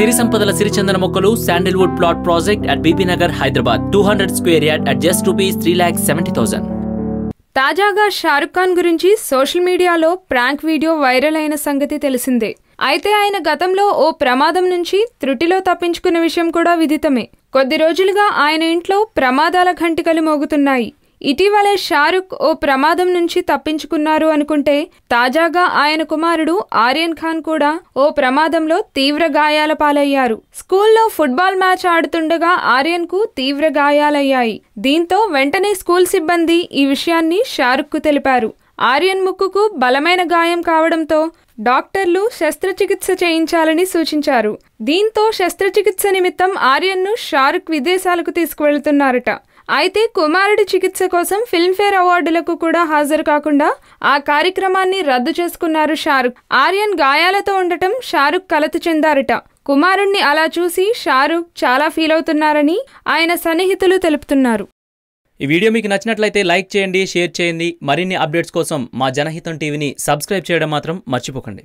సిరి సంపదల సిరిచందన మొక్కలు sandalwood plot project at Bibi Nagar Hyderabad two hundred square yard at just rupees three lakh seventy thousand తాజాగా షారుఖ్ ఖాన్ గురించి social మీడియాలో prank video viral అయిన సంగతి తెలిసిందే. అయితే ఆయన గతంలో ఓ ప్రమాదం నుంచి త్రుటిలో తప్పించుకున్న విషయం కూడా విదితమే. కొద్ది రోజులుగా ఆయన ఇంట్లో ప్రమాదాల ఘంటికలు మోగుతున్నాయి. ఇటీవలే షారుఖ్ ఓ ప్రమాదం నుంచి తప్పించుకున్నారు అనుకుంటే తాజాగా ఆయన కుమారుడు ఆర్యన్ ఖాన్ కూడా ఓ ప్రమాదంలో తీవ్ర గాయాల పాలయ్యారు. స్కూల్లో ఫుట్బాల్ మ్యాచ్ ఆడుతుండగా ఆర్యన్కు తీవ్ర గాయాలయ్యాయి. దీంతో వెంటనే స్కూల్ సిబ్బంది ఈ విషయాన్ని షారుఖ్కు తెలిపారు. ఆర్యన్ ముక్కుకు బలమైన గాయం కావడంతో డాక్టర్లు శస్త్రచికిత్స చేయించాలని సూచించారు. దీంతో శస్త్రచికిత్స నిమిత్తం ఆర్యన్ను షారుఖ్ విదేశాలకు తీసుకువెళ్తున్నారట. అయితే కుమారుడి చికిత్స కోసం ఫిల్మ్ఫేర్ అవార్డులకు కూడా హాజరు కాకుండా ఆ కార్యక్రమాన్ని రద్దు చేసుకున్నారు షారుఖ్ ఆర్యన్ గాయాలతో ఉండటం షారుఖ్ కలత చెందారట. కుమారుణ్ణి అలా చూసి షారుఖ్ చాలా ఫీల్ అవుతున్నారని ఆయన సన్నిహితులు తెలుపుతున్నారు. ఈ వీడియో మీకు నచ్చినట్లయితే లైక్ చేయండి షేర్ చేయండి. మరిన్ని అప్డేట్స్ కోసం మా జనహితం టీవీని సబ్స్క్రైబ్ చేయడం మాత్రం మర్చిపోకండి.